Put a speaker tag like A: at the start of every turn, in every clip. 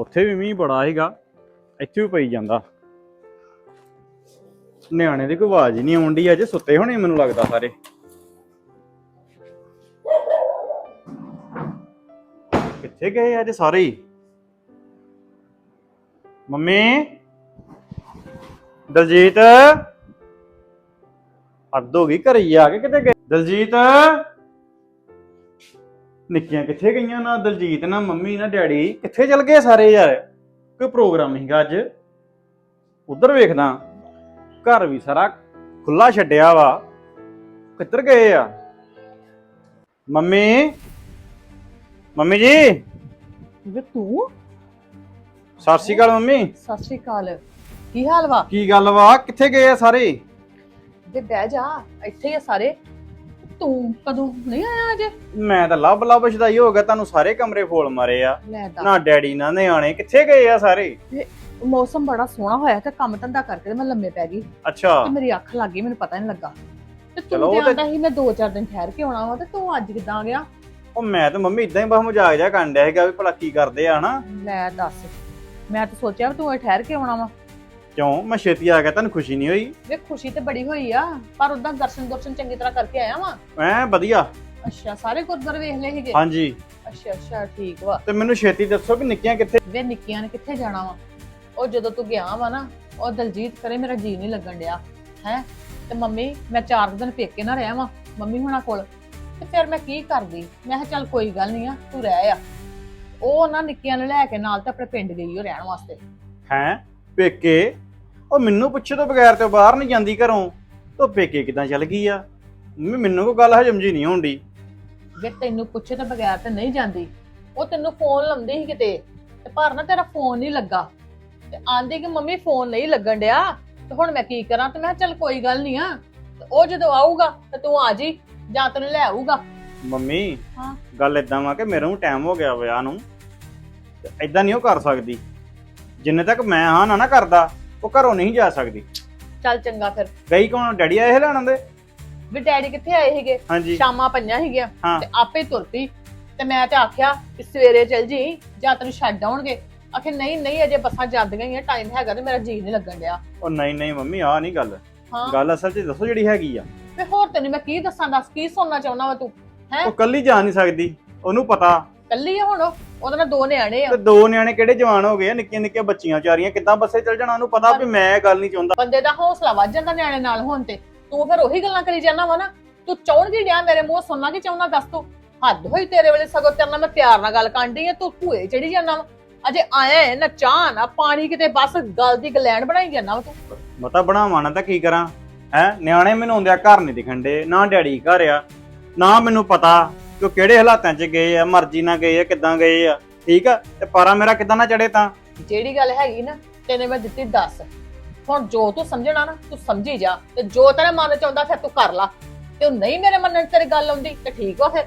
A: ਉੱਥੇ ਵੀ ਮੀਂਹ ਬੜਾ ਸੀਗਾ, ਇੱਥੇ ਵੀ ਪਈ ਜਾਂਦਾ। ਨਿਆਣੇ ਦੀ ਕੋਈ ਆਵਾਜ਼ ਹੀ ਨਹੀਂ ਆਉਂਦੀ ਅਜੇ ਸੁੱਤੇ ਹੋਣੇ ਮੈਨੂੰ ਲੱਗਦਾ ਸਾਰੇ। ਕਿੱਥੇ ਗਏ ਅੱਜ ਸਾਰੇ? ਹੀ ਮੰਮੀ? ਦਲਜੀਤ? ਅੱਧ ਹੋ ਗਈ, ਘਰੇ ਆ ਕੇ ਕਿਤੇ ਗਏ? ਦਲਜੀਤ? ਨਿੱਕੀਆਂ ਕਿੱਥੇ ਗਈਆਂ ਨਾ ਦਲਜੀਤ ਨਾ ਮੰਮੀ ਨਾ ਡੈਡੀ? ਕਿੱਥੇ ਚਲ ਗਏ ਸਾਰੇ ਯਾਰ? ਕੋਈ ਪ੍ਰੋਗਰਾਮ ਸੀਗਾ ਅੱਜ। ਉਧਰ ਵੇਖਦਾ ਘਰ ਵੀ ਸਾਰਾ ਖੁੱਲਾ ਛੱਡਿਆ ਵਾ। ਕਿੱਧਰ ਗਏ ਆ? ਮੰਮੀ? ਮੰਮੀ ਜੀ?
B: ਵੇ ਤੂੰ?
A: ਸਤਿ ਸ਼੍ਰੀ ਅਕਾਲ ਮੰਮੀ।
B: ਸਤਿ ਸ਼੍ਰੀ ਅਕਾਲ। ਕੀ ਹਾਲ ਵਾ?
A: ਕੀ ਗੱਲ ਵਾ? ਕਿੱਥੇ ਗਏ ਆ ਸਾਰੇ?
B: ਵੇ ਬਹਿ ਜਾ ਇੱਥੇ ਹੀ ਆ ਸਾਰੇ। ਤੂੰ ਕਦੋਂ ਨਹੀਂ ਆਇਆ ਅਜੇ?
A: ਮੈਂ ਤਾਂ ਲੱਭ ਲੱਭ ਛਦਾਈ ਹੋ ਗਿਆ ਤੁਹਾਨੂੰ ਸਾਰੇ ਕਮਰੇ ਫੋਲ ਮਾਰੇ ਆ।
B: ਲੈ
A: ਨਾ ਡੈਡੀ ਨਾ ਨਿਆਣੇ ਕਿੱਥੇ ਗਏ ਆ ਸਾਰੇ?
B: ਮੌਸਮ ਬੜਾ ਸੋਹਣਾ ਹੋਇਆ ਤੇ ਕੰਮ ਧੰਦਾ ਕਰਕੇ ਤੇ ਮੈਂ ਲੰਮੇ ਪੈ ਗਈ।
A: ਅੱਛਾ।
B: ਤੇ ਮੇਰੀ ਅੱਖ ਲੱਗ ਗਈ ਮੈਨੂੰ ਪਤਾ ਨਹੀਂ ਲੱਗਾ। ਤੇ
A: ਚਲੋ
B: ਤੂੰ
A: ਉਹ
B: ਤੇ ਆਂਦਾ ਸੀ ਮੈਂ 2-4 ਦਿਨ ਠਹਿਰ ਕੇ ਆਉਣਾ ਵਾ ਤੇ ਤੂੰ ਅੱਜ ਕਿੱਦਾਂ ਆ ਗਿਆ?
A: ਉਹ ਮੈਂ ਤਾਂ ਮੰਮੀ ਇਦਾਂ ਹੀ ਬਸ ਮਜ਼ਾਕ ਜਿਹਾ ਕਰਨ ਡਿਆ ਸੀਗਾ ਵੀ ਭਲਾ ਕੀ ਕਰਦੇ ਆ ਹਨਾ?
B: ਲੈ ਦੱਸ। ਮੈਂ ਤਾਂ ਸੋਚਿਆ ਵੀ ਤੂੰ ਇਹ ਠਹਿਰ ਕੇ ਆਉਣਾ ਵਾ।
A: ਕਿਉਂ? ਮੈਂ ਛੇਤੀ ਆ ਗਿਆ ਤੁਹਾਨੂੰ ਖੁਸ਼ੀ ਨਹੀਂ ਹੋਈ?
B: ਵੇ ਖੁਸ਼ੀ ਤੇ ਬੜੀ ਹੋਈ ਆ ਪਰ ਉਦਾਂ ਦਰਸ਼ਨ ਦਰਸ਼ਨ ਚੰਗੀ ਤਰ੍ਹਾਂ ਕਰਕੇ ਆਇਆ ਵਾ।
A: ਐ ਵਧੀਆ।
B: ਅੱਛਾ ਸਾਰੇ ਗੁਰਦੁਆਰੇ ਵੇਖ ਲਏ ਸੀਗੇ?
A: ਹਾਂਜੀ।
B: ਅੱਛਾ ਅੱਛਾ ਠੀਕ ਵਾ।
A: ਤੇ ਮੈਨੂੰ ਛੇਤੀ ਦੱਸੋ ਕਿ ਨਿੱਕੀਆਂ ਕਿੱਥੇ
B: ਵੇ ਨਿੱਕੀਆਂ ਨੇ ਕਿੱਥੇ ਜਾਣਾ ਵਾ? ਉਹ ਜਦੋਂ ਤੂੰ ਗਿਆ ਵਾ ਨਾ ਉਹ ਦਲਜੀਤ ਕਰੇ ਮੇਰਾ ਜੀ ਨਹੀਂ ਲੱਗਣ ਡਿਆ ਹੈ? ਤੇ ਮੰਮੀ ਮੈਂ ਚਾਰ ਦਿਨ ਪੇਕੇ ਨਾ ਰਿਹਾ ਵਾਂ ਮੰਮੀ ਹੁਣਾਂ ਕੋਲ। ਤੇ ਫਿਰ ਮੈਂ ਕੀ ਕਰਦੀ? ਮੈਂ ਕਿਹਾ ਚੱਲ ਕੋਈ ਗੱਲ ਨਹੀਂ ਆ ਤੂੰ ਰਹਿ ਆ। ਉਹ ਨਾ ਨਿੱਕੀਆਂ ਨੂੰ ਲੈ ਕੇ ਨਾਲ ਤੇ ਆਪਣੇ ਪਿੰਡ ਗਈ ਉਹ ਰਹਿਣ ਵਾਸਤੇ।
A: ਹੈ? ਪੇਕੇ? ਉਹ ਮੈਨੂੰ ਪੁੱਛੇ ਤੋਂ ਬਗੈਰ ਤੇ ਬਾਹਰ ਨਹੀਂ ਜਾਂਦੀ ਘਰੋਂ ਤੋ ਪੇਕੇ ਕਿਦਾਂ ਚੱਲ ਗਈ ਆ? ਮੰਮੀ ਮੈਨੂੰ ਕੋਈ ਗੱਲ ਹਜਮ ਜੀ ਨਹੀਂ ਹੁੰਦੀ
B: ਜੇ ਤੈਨੂੰ ਪੁੱਛੇ ਤੋਂ ਬਗੈਰ ਤੇ ਨਹੀਂ ਜਾਂਦੀ ਉਹ ਤੈਨੂੰ ਫੋਨ ਲਾਉਂਦੀ ਸੀ ਕਿਤੇ ਤੇ ਪਰ ਨਾ ਤੇਰਾ ਫੋਨ ਨਹੀਂ ਲੱਗਾ। ਤੇ ਆਂਦੀ ਕਿ ਮੰਮੀ ਫੋਨ ਨਹੀਂ ਲੱਗਣ ਡਿਆ ਤੇ ਹੁਣ ਮੈਂ ਕੀ ਕਰਾਂ? ਤੇ ਮੈਂ ਕਿਹਾ ਚੱਲ ਕੋਈ ਗੱਲ ਨਹੀਂ ਆ। ਤੇ ਉਹ ਜਦੋਂ ਆਊਗਾ ਤੇ ਤੂੰ ਆ ਜੀ ਜਾਂ ਤੈਨੂੰ ਲੈ ਆਊਗਾ।
A: ਮੰਮੀ
B: ਹਾਂ।
A: ਗੱਲ ਇਦਾਂ ਵਾ ਕਿ ਮੇਰੇ ਨੂੰ ਟਾਈਮ ਹੋ ਗਿਆ ਵਿਆਹ ਨੂੰ। ਤੇ ਇਦਾਂ ਨਹੀਂ ਉਹ ਕਰ ਸਕਦੀ। ਜਿੰਨੇ ਤੱਕ ਮੈਂ ਹਾਂ ਨਾ ਨਾ ਕਰਦਾ ਉਹ ਘਰੋਂ ਨਹੀਂ ਜਾ ਸਕਦੀ।
B: ਚੱਲ ਚੰਗਾ ਫਿਰ।
A: ਗਈ ਕੌਣ? ਡੈਡੀ ਆਏ ਲੈਣ ਦੇ
B: ਵੀ ਡੈਡੀ ਕਿੱਥੇ ਆਏ ਸੀਗੇ?
A: ਹਾਂਜੀ।
B: ਸ਼ਾਮਾਂ ਪਈਆਂ ਸੀਗੀਆਂ।
A: ਹਾਂ।
B: ਤੇ ਆਪੇ ਤੁਰ ਪਈ। ਤੇ ਮੈਂ ਤੇ ਆਖਿਆ ਕਿ ਸਵੇਰੇ ਚੱਲ ਜੀ ਜਾਂ ਤੈਨੂੰ ਛੱਡ ਆਉਣਗੇ। ਆਖੇ ਨਹੀਂ ਨਹੀਂ ਅਜੇ ਬੱਸਾਂ ਜਾਂਦੀਆਂ ਹੀ ਆ ਟਾਈਮ ਹੈਗਾ ਤੇ ਮੇਰਾ ਜੀ ਨਹੀਂ ਲੱਗਣ ਡਿਆ।
A: ਉਹ ਨਹੀਂ ਨਹੀਂ ਮੰਮੀ ਆ ਨਹੀਂ ਗੱਲ।
B: ਹਾਂ।
A: ਗੱਲ ਅਸਲ 'ਚ ਦੱਸੋ ਜਿਹੜੀ ਹੈਗੀ ਆ।
B: ਤੇ ਹੋਰ ਤੈਨੂੰ ਮੈਂ ਕੀ ਦੱਸਾਂ ਦੱਸ ਕੀ ਸੁਣਨਾ ਚਾਹੁੰਦਾ ਵਾ ਤੂੰ? ਹੈਂ?
A: ਉਹ ਕੱਲੀ ਜਾ ਨਹੀਂ ਸਕਦੀ। ਉਹਨੂੰ ਪਤਾ।
B: ਕੱਲੀ ਆ ਹੁਣ ਉਹ, ਉਹਦੇ ਨਾਲ ਦੋ ਨਿਆਣੇ ਆ।
A: ਤੇ ਦੋ ਨਿਆਣੇ ਕਿਹੜੇ ਜਵਾਨ ਹੋ ਗਏ ਆ? ਨਿੱਕੀਆਂ ਨਿੱਕੀਆਂ ਬੱਚੀਆਂ ਚਾਰੀਆਂ ਕਿੱਦਾਂ ਬੱਸੇ ਚੱਲ ਜਾਣਾ? ਉਹਨੂੰ ਪਤਾ ਵੀ ਮੈਂ ਇਹ ਗੱਲ ਨਹੀਂ ਚਾਹੁੰਦਾ।
B: ਬੰਦੇ ਦਾ ਹੌਸਲਾ ਵੱਧ ਜਾਂਦਾ ਨਿਆਣੇ ਨਾਲ ਹੋਣ ਤੇ। ਤੂੰ ਫਿਰ ਉਹੀ ਗੱਲਾਂ ਕਰੀ ਜਾਂਦਾ ਵਾ ਨਾ। ਤੂੰ ਚਾਹਣ ਕੀ ਡਿਆ ਮੇਰੇ ਮੂੰਹ ਸੁਣਨਾ ਕੀ ਚਾਹੁੰਦਾ ਦੱਸ ਤੂੰ। ਹੱਦ ਹੋਈ ਤੇਰੇ ਵੇਲੇ ਸਗੋਂ ਤੇਰੇ ਨਾਲ ਮੈਂ ਪਿਆਰ ਨਾਲ ਗੱਲ ਕਾਂਢੀ ਆ। ਤੂੰ ਭੂਏ ਚੜੀ ਜਾਂਦਾ ਵਾ। ਅਜੇ ਆਇਆ ਹੈ ਨਾ ਚਾਹ ਨਾ ਪਾਣੀ ਕਿਤੇ ਬਸ ਗੱਲ ਦੀ ਗਲੈਣ ਬਣਾਈ ਜਾਂਦਾ ਵਾ ਤੂੰ।
A: ਮਤਾ ਬਣਾਵਾਂ ਨਾ ਤਾਂ ਕੀ ਕਰਾਂ? ਹੈ? ਨਿਆਣੇ ਮੈਨੂੰ ਆਉਂਦਿਆ ਘਰ ਨਹੀਂ ਦਿਖਣ ਦੇ। ਨਾ ਡੈਡੀ ਘਰ ਆ। ਨਾ ਮੈਨੂੰ ਪਤਾ। ਕਿ ਉਹ ਕਿਹੜੇ ਹਾਲਾਤਾਂ 'ਚ ਗਏ ਆ, ਮਰਜ਼ੀ ਨਾਲ ਗਏ ਆ, ਕਿੱਦਾਂ ਗਏ ਆ, ਠੀਕ ਆ? ਤੇ ਪਾਰਾ ਮੇਰਾ ਕਿੱਦਾਂ ਨਾ ਚੜੇ ਤਾਂ?
B: ਜਿਹੜੀ ਗੱਲ ਹੈਗੀ ਨਾ, ਤੈਨੇ ਮੈਂ ਦਿੱਤੀ ਦੱਸ। ਹੁਣ ਜੋ ਤੂੰ ਸਮਝਣਾ ਨਾ, ਤੂੰ ਸਮਝੀ ਜਾ। ਤੇ ਜੋ ਤੇਰੇ ਮਨ ਚ ਆਉਂਦਾ ਫਿਰ ਤੂੰ ਕਰ ਲਾ। ਤੇ ਉਹ ਨਹੀਂ ਮੇਰੇ ਮਨ ਚ ਤੇਰੀ ਗੱਲ ਆਉਂਦੀ, ਤੇ ਠੀਕ ਵਾ ਫਿਰ।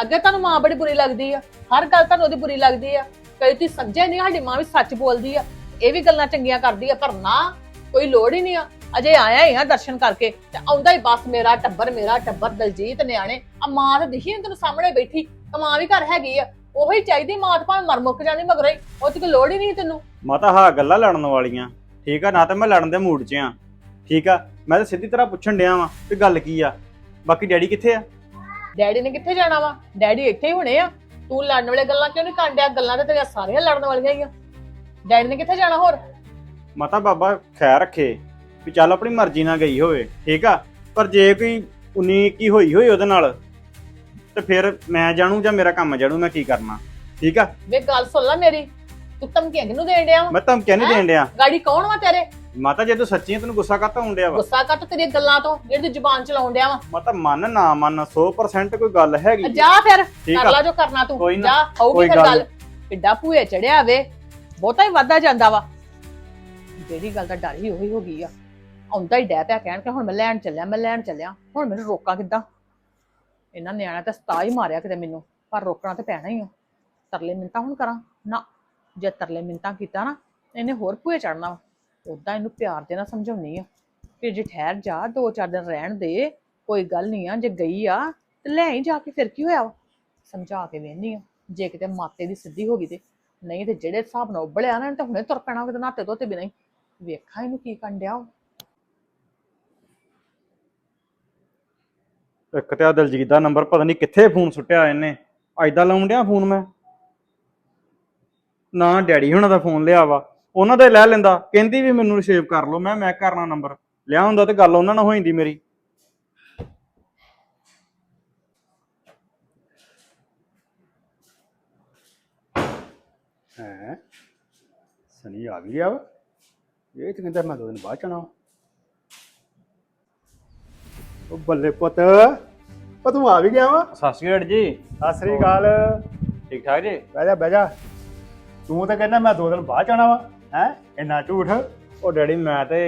B: ਅੱਗੇ ਤੁਹਾਨੂੰ ਮਾਂ ਬੜੀ ਬੁਰੀ ਲੱਗਦੀ ਆ। ਹਰ ਗੱਲ ਤੁਹਾਨੂੰ ਉਹਦੀ ਬੁਰੀ ਲੱਗਦੀ ਆ। ਕਈ ਤੁਸੀਂ ਸਮਝਿਆ ਨਹੀਂ, ਸਾਡੀ ਮਾਂ ਵੀ ਸੱਚ ਬੋਲਦੀ ਆ। ਇਹ ਵੀ ਗੱਲਾਂ ਚੰਗੀਆਂ ਕਰਦੀ ਆ, ਪਰ ਨਾ, ਕੋਈ ਲੋੜ ਹੀ ਨਹੀਂ ਆ। ਅਜੇ ਆਇਆ ਹੀ ਆ ਦਰਸ਼ਨ ਕਰਕੇ। ਤੇ ਆਉਂਦਾ ਹੀ ਬਸ ਮੇਰਾ ਟੱਬਰ ਮੇਰਾ ਟੱਬਰ ਦਲਜੀਤ ਨਿਆਣੇ। ਆ ਮਾਂ ਤੇ ਦਿਖੀ ਤੈਨੂੰ ਸਾਹਮਣੇ ਬੈਠੀ। ਤਾਂ ਮਾਂ ਵੀ ਘਰ ਹੈਗੀ ਆ। ਉਹੀ ਚਾਹੀਦੀ ਮਾਂ ਤਾਂ ਭਾਵੇਂ ਮਰ ਮੁੱਕ ਜਾਂਦੀ ਮਗਰੋਂ ਹੀ। ਉਹ ਤੇ ਕੋਈ ਲੋੜ ਹੀ ਨਹੀਂ ਤੈਨੂੰ।
A: ਮਾਤਾ ਹਾਂ ਗੱਲਾਂ ਲੜਨ ਵਾਲੀਆਂ। ਠੀਕ ਆ ਨਾ ਤਾਂ ਮੈਂ ਲੜਨ ਦੇ ਮੂਡ 'ਚ ਆ। ਠੀਕ ਆ ਮੈਂ ਤਾਂ ਸਿੱਧੀ ਤਰ੍ਹਾਂ ਪੁੱਛਣ ਡਿਆ ਵਾਂ ਕਿ ਗੱਲ ਕੀ ਆ? ਬਾਕੀ ਡੈਡੀ ਕਿੱਥੇ ਆ?
B: ਡੈਡੀ ਨੇ ਕਿੱਥੇ ਜਾਣਾ ਵਾ? ਡੈਡੀ ਇੱਥੇ ਹੀ ਹੋਣੇ ਆ। ਤੂੰ ਲੜਨ ਵਾਲੇ ਗੱਲਾਂ ਕਿਉਂ ਨਹੀਂ ਕਾਂਡਿਆ ਗੱਲਾਂ ਤੇ ਤੇਰੀਆਂ ਸਾਰੀਆਂ ਲੜਨ ਵਾਲੀਆਂ ਹੀ ਆ। ਡੈਡੀ ਨੇ ਕਿੱਥੇ ਜਾਣਾ ਹੋਰ?
A: ਮਾਤਾ ਬਾਬਾ ਖੈਰ ਰੱਖੇ। ਵੀ ਚੱਲ ਆਪਣੀ ਮਰਜ਼ੀ ਨਾਲ ਗਈ ਹੋਵੇ ਠੀਕ ਆ? ਪਰ ਜੇ ਕੋਈ ਉਨੀ ਕੀ ਹੋਈ ਹੋਈ ਉਹਦੇ ਨਾਲ ਤੇ ਫਿਰ ਮੈਂ ਜਾਣੂ ਜਾਂ ਮੇਰਾ ਕੰਮ ਜਾਣੂ ਮੈਂ ਕੀ ਕਰਨਾ? ਠੀਕ ਆ?
B: ਵੇ ਗੱਲ ਸੁਣ ਲੈ ਮੇਰੀ ਤੂੰ ਧਮਕੀਆਂ ਕਿਹਨੂੰ ਦੇਣ ਡਿਆ
A: ਮੈਂ ਧਮਕੀਆਂ ਨਹੀਂ
B: ਹੈਂ?
A: ਦੇਣ ਡਿਆ।
B: ਗਾੜੀ ਕੌਣ ਵਾ ਤੇਰੇ?
A: ਮਾਤਾ ਜੇ ਤੂੰ ਸੱਚੀ ਆ ਤੈਨੂੰ ਗੁੱਸਾ ਕਾਹਤੋਂ ਆਉਣ ਡਿਆ ਵਾ?
B: ਗੁੱਸਾ ਕੱਟ ਤੇਰੀਆਂ ਗੱਲਾਂ ਤੋਂ ਜਿਹੜੀ ਤੂੰ ਜ਼ੁਬਾਨ ਚਲਾਉਣ ਡਿਆ ਵਾ?
A: ਮਾਤਾ ਮੰਨ ਨਾ ਮੰਨ 100% ਕੋਈ ਗੱਲ ਹੈਗੀ
B: ਜਾ ਫਿਰ
A: ਠੀਕ
B: ਕਰ
A: ਆ?
B: ਲਾ ਜੋ ਕਰਨਾ ਤੂੰ
A: ਨਾ,
B: ਜਾ ਹੋਊਗੀ
A: ਕੋਈ
B: ਫਿਰ
A: ਗੱਲ
B: ਗੱਲ। ਕਿੱਡਾ ਭੂਏ ਚੜਿਆ ਵੇ ਬਹੁਤਾ ਹੀ ਵਾਧਾ ਜਾਂਦਾ ਵਾ। ਜਿਹੜੀ ਗੱਲ ਦਾ ਡਰ ਹੀ ਉਹੀ ਹੋ ਗਈ ਆ। ਆਉਂਦਾ ਹੀ ਡੈ ਪਿਆ ਕਹਿਣ ਕਿ ਹੁਣ ਮੈਂ ਲੈਣ ਚੱਲਿਆ, ਮੈਂ ਲੈਣ ਚੱਲਿਆ, ਹੁਣ ਮੈਨੂੰ ਰੋਕਾਂ ਕਿੱਦਾਂ? ਇਹਨਾਂ ਨਿਆਣਾ ਤਾਂ ਸਤਾ ਹੀ ਮਾਰਿਆ ਕਿਤੇ ਮੈਨੂੰ, ਪਰ ਰੋਕਣਾ ਤੇ ਪੈਣਾ ਹੀ ਆ। ਤਰਲੇ ਮਿੰਤਾ ਹੁਣ ਕਰਾਂ? ਨਾ, ਜੇ ਤਰਲੇ ਮਿੰਤਾ ਕੀਤਾ ਨਾ, ਇਹਨੇ ਹੋਰ ਭੂਏ ਚੜਨਾ ਉਦਾਂ ਇਹਨੂੰ ਪਿਆਰ ਦੇ ਨਾਲ ਸਮਝਾਉਣੀ ਆ ਕਿ ਜੇ ਠਹਿਰ ਜਾ, ਦੋ ਚਾਰ ਦਿਨ ਰਹਿਣ ਦੇ, ਕੋਈ ਗੱਲ ਨਹੀਂ ਆ, ਜੇ ਗਈ ਆ, ਤੇ ਲੈ ਹੀ ਜਾ ਕੇ ਫਿਰ ਕੀ ਹੋਇਆ ਵਾ? ਸਮਝਾ ਕੇ ਵੇਹਨੀ ਆ, ਜੇ ਕਿਤੇ ਮਾਤੇ ਦੀ ਸਿੱਧੀ ਹੋ ਗਈ ਤੇ। ਨਹੀਂ ਤੇ ਜਿਹੜੇ ਹਿਸਾਬ ਨਾਲ ਉਬਲਿਆ ਨਾ ਤਾਂ ਹੁਣੇ ਤੁਰ ਪੈਣਾ ਕਿਤੇ ਨਾਤੇ ਧੋਤੇ ਬਿਨਾਂ ਹੀ। ਵੇਖਾਂ ਇਹਨੂੰ ਕੀ ਕੰਡਿਆ
A: ਇੱਕ ਤੇ ਆ ਦਲਜੀਤ ਦਾ ਨੰਬਰ ਪਤਾ ਨਹੀਂ ਕਿੱਥੇ ਫੋਨ ਸੁੱਟਿਆ ਇਹਨੇ। ਐਦਾਂ ਲਾਉਣ ਡਿਆ ਫੋਨ ਮੈਂ। ਨਾ ਡੈਡੀ ਹੁਣਾਂ ਦਾ ਫੋਨ ਲਿਆ ਵਾ। ਉਹਨਾਂ ਦਾ ਲੈ ਲੈਂਦਾ। ਕਹਿੰਦੀ ਵੀ ਮੈਨੂੰ ਸੇਵ ਕਰ ਲਓ। ਮੈਂ ਮੈਂ ਕਰਨਾ ਨੰਬਰ ਲਿਆ ਹੁੰਦਾ ਤੇ ਗੱਲ ਉਹਨਾਂ ਨਾਲ ਹੋ ਜਾਂਦੀ ਮੇਰੀ।
C: ਹੈ? ਸਨੀ ਆ ਵੀ ਗਿਆ ਵਾ। ਇਹ ਤੇ ਕਹਿੰਦਾ ਮੈਂ ਦੋ ਦਿਨ ਬਾਅਦ ਚਣਾ ਉਹ ਬੱਲੇ ਪੁੱਤ ਉਹ ਤੂੰ ਆ ਵੀ ਗਿਆ ਵਾ।
A: ਸਤਿ ਸ਼੍ਰੀ ਅਕਾਲ ਜੀ।
C: ਸਤਿ ਸ੍ਰੀ ਅਕਾਲ।
A: ਠੀਕ ਠਾਕ ਜੀ?
C: ਬਹਿ ਜਾ ਬਹਿ ਜਾ। ਤੂੰ ਤਾਂ ਕਹਿੰਦਾ ਮੈਂ ਦੋ ਦਿਨ ਬਾਅਦ ਚਣਾ ਵਾ ਹੈ? ਇੰਨਾ ਝੂਠ।
A: ਉਹ ਡੈਡੀ ਮੈਂ ਤੇ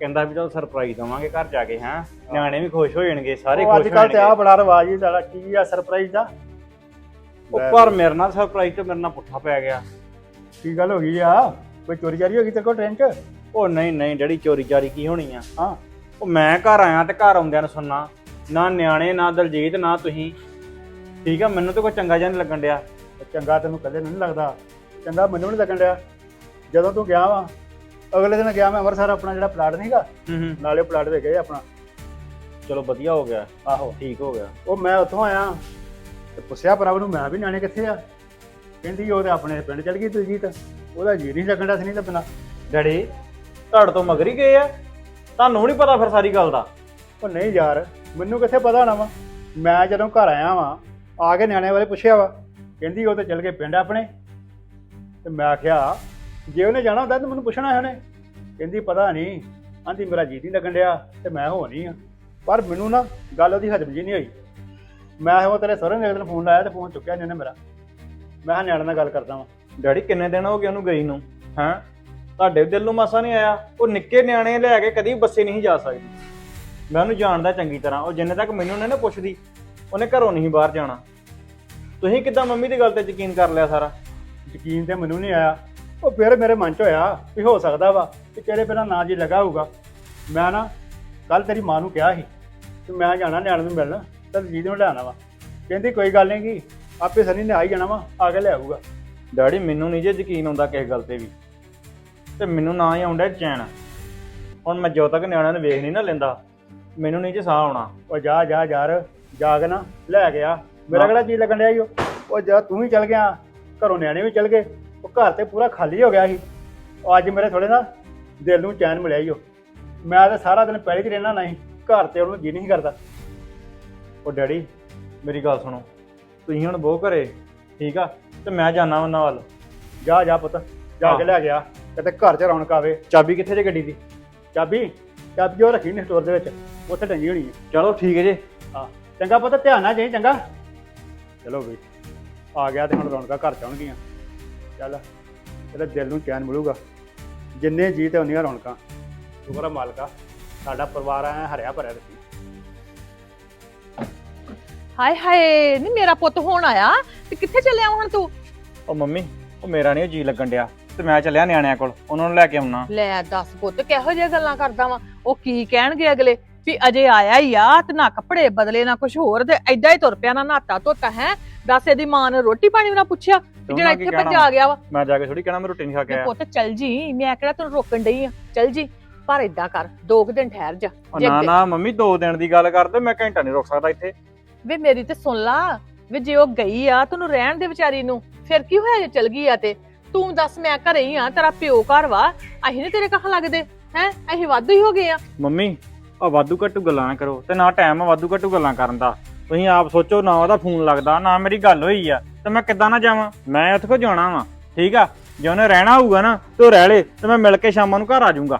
A: ਕਹਿੰਦਾ ਵੀ ਚਲ ਸਰਪ੍ਰਾਈਜ਼ ਦਵਾਂਗੇ ਘਰ ਜਾ ਕੇ ਹੈਂ? ਨਿਆਣੇ ਵੀ ਖੁਸ਼ ਹੋ ਜਾਣਗੇ ਸਾਰੇ
C: ਉਹ
A: ਖੁਸ਼
C: ਅੱਜ
A: ਹੋ
C: ਕੱਲ ਤੇ ਆ
A: ਜਾਣਗੇ।
C: ਬੜਾ ਰਵਾਜ ਹੀ ਸਾਡਾ ਕੀ ਆ ਸਰਪ੍ਰਾਈਜ਼ ਦਾ?
A: ਉਹ ਪਰ ਮੇਰੇ ਨਾਲ ਸਰਪ੍ਰਾਈਜ਼ ਤੇ ਮੇਰੇ ਨਾਲ ਪੁੱਠਾ ਪੈ ਗਿਆ।
C: ਕੀ ਗੱਲ ਹੋ ਗਈ ਆ? ਕੋਈ ਚੋਰੀ ਚਾਰੀ ਹੋ ਗਈ ਤੇਰੇ ਕੋਲ ਟ੍ਰੇਨ 'ਚ?
A: ਉਹ ਨਹੀਂ ਨਹੀਂ ਡੈਡੀ ਚੋਰੀ ਚਾਰੀ ਕੀ ਹੋਣੀ ਆ?
C: ਹਾਂ।
A: ਉਹ ਮੈਂ ਘਰ ਆਇਆ ਤੇ ਘਰ ਆਉਂਦਿਆਂ ਨੂੰ ਸੁਣਨਾ। ਨਾ ਨਿਆਣੇ ਨਾ ਦਲਜੀਤ ਨਾ ਤੁਸੀਂ। ਠੀਕ ਆ ਮੈਨੂੰ ਤਾਂ ਕੋਈ ਚੰਗਾ ਜਿਹਾ ਨਹੀਂ ਲੱਗਣ ਡਿਆ।
C: ਚੰਗਾ ਤੈਨੂੰ ਕਦੇ ਨਹੀਂ ਲੱਗਦਾ। ਚੰਗਾ ਮੈਨੂੰ ਨਹੀਂ ਲੱਗਣ ਡਿਆ। ਜਦੋਂ ਤੂੰ ਗਿਆ ਵਾ ਅਗਲੇ ਦਿਨ ਗਿਆ ਮੈਂ ਅੰਮ੍ਰਿਤਸਰ ਆਪਣਾ ਜਿਹੜਾ ਪਲਾਟ ਨਹੀਂਗਾ
A: ਹੂੰ ਹੂੰ।
C: ਨਾਲੇ ਪਲਾਟ ਦੇ ਗਏ ਆਪਣਾ।
A: ਚਲੋ ਵਧੀਆ ਹੋ ਗਿਆ।
C: ਆਹੋ।
A: ਠੀਕ ਹੋ ਗਿਆ।
C: ਉਹ ਮੈਂ ਉੱਥੋਂ ਆਇਆ ਤੇ ਪੁੱਛਿਆ ਪ੍ਰਭ ਨੂੰ ਮੈਂ ਵੀ ਨਿਆਣੇ ਕਿੱਥੇ ਆ? ਕਹਿੰਦੀ ਉਹ ਤੇ ਆਪਣੇ ਪਿੰਡ ਚਲ ਗਈ ਤੁਲਜੀਤ ਉਹਦਾ ਜੀ ਨਹੀਂ ਲੱਗਣ ਸੀ ਨਹੀਂ ਲੱਭਣਾ।
A: ਡੈਡੀ ਤੁਹਾਡੇ ਤੋਂ ਮਗਰ ਗਏ ਆ। ਤੁਹਾਨੂੰ ਨਹੀਂ ਪਤਾ ਫਿਰ ਸਾਰੀ ਗੱਲ ਦਾ।
C: ਉਹ ਨਹੀਂ ਯਾਰ ਮੈਨੂੰ ਕਿੱਥੇ ਪਤਾ ਹੋਣਾ ਵਾ? ਮੈਂ ਜਦੋਂ ਘਰ ਆਇਆ ਵਾਂ ਆ ਕੇ ਨਿਆਣੇ ਬਾਰੇ ਪੁੱਛਿਆ ਵਾ। ਕਹਿੰਦੀ ਉਹ ਤੇ ਚਲ ਗਏ ਪਿੰਡ ਆਪਣੇ। ਤੇ ਮੈਂ ਆਖਿਆ ਜੇ ਉਹਨੇ ਜਾਣਾ ਹੁੰਦਾ ਤਾਂ ਮੈਨੂੰ ਪੁੱਛਣਾ ਹੈ ਉਹਨੇ। ਕਹਿੰਦੀ ਪਤਾ ਨਹੀਂ ਆਂਦੀ ਮੇਰਾ ਜੀ ਨਹੀਂ ਲੱਗਣ ਡਿਆ ਤੇ ਮੈਂ ਹੋ ਨਹੀਂ ਆ। ਪਰ ਮੈਨੂੰ ਨਾ ਗੱਲ ਉਹਦੀ ਹਜਮ ਜੀ ਨਹੀਂ ਹੋਈ। ਮੈਂ ਉਹ ਤੇਰੇ ਸਹੁਰੇ ਨੇ ਇੱਕ ਦਿਨ ਫੋਨ ਲਾਇਆ ਤੇ ਫੋਨ ਚੁੱਕਿਆ ਨਹੀਂ ਉਹਨੇ ਮੇਰਾ। ਮੈਂ ਕਿਹਾ ਨਿਆਣੇ ਨਾਲ ਗੱਲ ਕਰਦਾ ਵਾਂ।
A: ਡੈਡੀ ਕਿੰਨੇ ਦਿਨ ਹੋ ਗਏ ਉਹਨੂੰ ਗਈ ਨੂੰ? ਹੈਂ? ਤੁਹਾਡੇ ਦਿਲ ਨੂੰ ਮਾਸਾ ਨਹੀਂ ਆਇਆ? ਉਹ ਨਿੱਕੇ ਨਿਆਣੇ ਲੈ ਕੇ ਕਦੀ ਬੱਸੇ ਨਹੀਂ ਜਾ ਸਕਦੀ। ਮੈਂ ਉਹਨੂੰ ਜਾਣਦਾ ਚੰਗੀ ਤਰ੍ਹਾਂ। ਉਹ ਜਿੰਨੇ ਤੱਕ ਮੈਨੂੰ ਨਹੀਂ ਨਾ ਪੁੱਛਦੀ ਉਹਨੇ ਘਰੋਂ ਨਹੀਂ ਬਾਹਰ ਜਾਣਾ। ਤੁਸੀਂ ਕਿੱਦਾਂ ਮੰਮੀ ਦੀ ਗੱਲ ਤੇ ਯਕੀਨ ਕਰ ਲਿਆ ਸਾਰਾ?
C: ਯਕੀਨ ਤੇ ਮੈਨੂੰ ਨਹੀਂ ਆਇਆ। ਉਹ ਫਿਰ ਮੇਰੇ ਮਨ 'ਚ ਹੋਇਆ ਵੀ ਹੋ ਸਕਦਾ ਵਾ ਕਿ ਤੇਰੇ ਬਿਨਾਂ ਨਾ ਜੀ ਲੱਗਾ ਹੋਊਗਾ। ਮੈਂ ਨਾ ਕੱਲ ਤੇਰੀ ਮਾਂ ਨੂੰ ਕਿਹਾ ਸੀ ਕਿ ਮੈਂ ਜਾਣਾ ਨਿਆਣੇ ਨੂੰ ਮਿਲਣ ਤੇ ਜੀ ਨੂੰ ਲੈਣਾ ਵਾ ਕਹਿੰਦੀ ਕੋਈ ਗੱਲ ਨਹੀਂ ਗੀ ਆਪੇ ਸਨੀ ਨੇ ਆ ਹੀ ਜਾਣਾ ਵਾ ਆ ਕੇ ਲੈ ਆਊਗਾ।
A: ਡੈਡੀ ਮੈਨੂੰ ਨਹੀਂ ਜੇ ਯਕੀਨ ਆਉਂਦਾ ਕਿਸੇ ਗੱਲ ਤੇ ਵੀ। ਤੇ ਮੈਨੂੰ ਨਾ ਹੀ ਆਉਂਦਾ ਚੈਨ। ਹੁਣ ਮੈਂ ਜਦੋਂ ਤੱਕ ਨਿਆਣਿਆਂ ਨੂੰ ਵੇਖ ਨਹੀਂ ਨਾ ਲੈਂਦਾ ਮੈਨੂੰ ਨਹੀਂ ਜੇ ਸਾਹ ਆਉਣਾ।
C: ਉਹ ਜਾ ਜਾ ਯਾਰ ਜਾ ਕੇ ਨਾ ਲੈ ਗਿਆ ਮੇਰਾ ਕਿਹੜਾ ਜੀ ਲੱਗਣ ਡਿਆ ਈ ਉਹ ਉਹ ਜਾ ਤੂੰ ਵੀ ਚਲ ਗਿਆ। ਘਰੋਂ ਨਿਆਣੇ ਵੀ ਚਲ ਗਏ। ਉਹ ਘਰ ਤੇ ਪੂਰਾ ਖਾਲੀ ਹੋ ਗਿਆ ਸੀ। ਉਹ ਅੱਜ ਮੇਰੇ ਥੋੜੇ ਨਾ ਦਿਲ ਨੂੰ ਚੈਨ ਮਿਲਿਆ ਈ ਉਹ ਮੈਂ ਤਾਂ ਸਾਰਾ ਦਿਨ ਪਹਿਲੇ 'ਚ ਰਹਿਣਾ ਨਹੀਂ ਘਰ ਤੇ ਉਹਨੂੰ ਜੀ ਨਹੀਂ ਕਰਦਾ।
A: ਉਹ ਡੈਡੀ ਮੇਰੀ ਗੱਲ ਸੁਣੋ। ਤੁਸੀਂ ਹੁਣ ਬਹੁ ਘਰੇ ਠੀਕ ਆ? ਤੇ ਮੈਂ ਜਾਣਾ ਉਹਨਾਂ ਵੱਲ
C: ਜਾ ਜਾ ਪੁੱਤ ਜਾ ਕੇ ਲੈ ਗਿਆ ਕਿਤੇ ਘਰ 'ਚ ਰੌਣਕ ਆਵੇ।
A: ਚਾਬੀ ਕਿੱਥੇ ਜੇ ਗੱਡੀ ਦੀ?
C: ਚਾਬੀ? ਚਾਬੀ ਉਹ ਰੱਖੀ ਨੇ ਸਟੋਰ ਦੇ ਵਿੱਚ। ਉੱਥੇ ਟੰਗੀ ਹੋਣੀ ਹੈ
A: ਚਲੋ ਠੀਕ ਹੈ ਜੀ।
C: ਹਾਂ। ਚੰਗਾ ਪੁੱਤ ਧਿਆਨ ਨਾਲ ਜਾਈ ਚੰਗਾ। ਚਲੋ ਬਈ ਆ ਗਿਆ ਤੇ ਹੁਣ ਰੌਣਕਾਂ ਘਰ 'ਚ ਆਉਣਗੀਆਂ। ਚੱਲ ਇਹਦੇ ਦਿਲ ਨੂੰ ਚੈਨ ਮਿਲੂਗਾ। ਜਿੰਨੇ ਜੀ ਤੇ ਉਨੀਆਂ ਰੌਣਕਾਂ। ਸ਼ੁਕਰ ਆ ਮਾਲਕਾ ਸਾਡਾ ਪਰਿਵਾਰ ਐ ਹਰਿਆ ਭਰਿਆ ਰੱਖੀ
B: ਹਾਏ ਹਾਏ ਨਹੀਂ ਮੇਰਾ ਪੁੱਤ ਹੁਣ ਆਇਆ? ਤੇ ਕਿੱਥੇ ਚੱਲਿਆ ਹੁਣ ਤੂੰ?
A: ਉਹ ਮੰਮੀ ਉਹ ਮੇਰਾ ਨਹੀਂ ਜੀ ਲੱਗਣ ਡਿਆ। ਤੇ ਮੈਂ ਚੱਲਿਆ ਨਿਆਣਿਆਂ ਕੋਲ ਉਹਨਾਂ ਨੂੰ ਲੈ ਕੇ ਆਉਣਾ।
B: ਲੈ ਦੱਸ ਪੁੱਤ ਕਿਹੋ ਜਿਹੀਆਂ ਗੱਲਾਂ ਕਰਦਾ ਵਾਂ? ਉਹ ਕੀ ਕਹਿਣਗੇ ਅਗਲੇ? ਵੀ ਅਜੇ ਆਇਆ ਹੀ ਆ ਤੇ ਨਾ ਕੱਪੜੇ ਬਦਲੇ ਨਾ ਕੁਝ ਹੋਰ ਤੇ ਐਦਾਂ ਹੀ ਤੁਰ ਪਿਆ ਨਾ ਨਾਤਾ ਧੋਤਾ ਹੈ? ਦੱਸ ਇਹਦੀ ਮਾਂ ਨੇ ਰੋਟੀ ਪਾਣੀ ਵੀ ਨਾ ਪੁੱਛਿਆ ਵੀ ਜਿਹੜਾ
A: ਉਹਨਾਂ ਕੀ
B: ਇੱਥੇ
A: ਕਹਿਣਾ
B: ਭੱਜਾ ਗਿਆ ਵਾ?
A: ਮੈਂ ਜਾ ਕੇ ਥੋੜੀ ਕਹਿਣਾ ਮੈਂ ਰੋਟੀ ਨਹੀਂ ਖਾ ਕੇ
B: ਤੇ
A: ਆਇਆ।
B: ਪੁੱਤ ਚੱਲ ਜੀ ਮੈਂ ਕਿਹੜਾ ਤੈਨੂੰ ਰੋਕਣ ਡਈ ਆ? ਚੱਲ ਜੀ ਪਰ ਏਦਾਂ ਕਰ ਦੋ ਕੁ ਦਿਨ ਠਹਿਰ ਜਾ
A: ਉਹ
B: ਜੇ
A: ਨਾ ਨਾ ਮੰਮੀ ਦੋ ਦਿਨ ਦੀ ਗੱਲ ਕਰਦੇ ਮੈਂ ਘੰਟਾ ਨਹੀਂ ਰੁਕ ਸਕਦਾ ਇੱਥੇ।
B: ਵੇ ਮੇਰੀ ਤੇ ਸੁਣ ਲਾ ਵੇ ਜੇ ਉਹ ਗਈ ਆ ਤੈਨੂੰ ਰਹਿਣ ਦੇ ਵਿਚਾਰੀ ਨੂੰ ਫਿਰ ਕੀ ਹੋਇਆ ਜੇ ਚਲ ਗਈ ਆ ਤੇ? ਤੂੰ ਦੱਸ ਮੈਂ ਘਰੇ ਹੀ ਆ ਤੇਰਾ ਪਿਓ ਘਰ ਵਾ। ਅਸੀਂ ਨੀ ਤੇਰੇ ਕੱਖ ਲੱਗਦੇ ਹੈ? ਅਸੀਂ ਵਾਧੂ ਹੀ ਹੋ ਗਏ ਆ।
A: ਮੰਮੀ ਆ ਵਾਧੂ ਘੱਟੂ ਗੱਲਾਂ ਨਾ ਕਰੋ ਤੇ ਨਾ ਟਾਈਮ ਆ ਵਾਧੂ ਘੱਟੂ ਗੱਲਾਂ ਕਰਨ ਦਾ। ਤੁਸੀਂ ਆਪ ਸੋਚੋ ਨਾ ਉਹਦਾ ਫੋਨ ਲੱਗਦਾ ਨਾ ਮੇਰੀ ਗੱਲ ਹੋਈ ਆ। ਤੇ ਮੈਂ ਕਿੱਦਾਂ ਨਾ ਜਾਵਾਂ? ਮੈਂ ਉੱਥੇ ਕੋ ਜਾਣਾ ਵਾ ਠੀਕ ਆ? ਜੇ ਉਹਨੇ ਰਹਿਣਾ ਹੋਊਗਾ ਨਾ ਤੇ ਉਹ ਰਹਿ ਲੇ ਤੇ ਮੈਂ ਮਿਲ ਕੇ ਸ਼ਾਮਾਂ ਨੂੰ ਘਰ ਆ ਜਾਊਂਗਾ।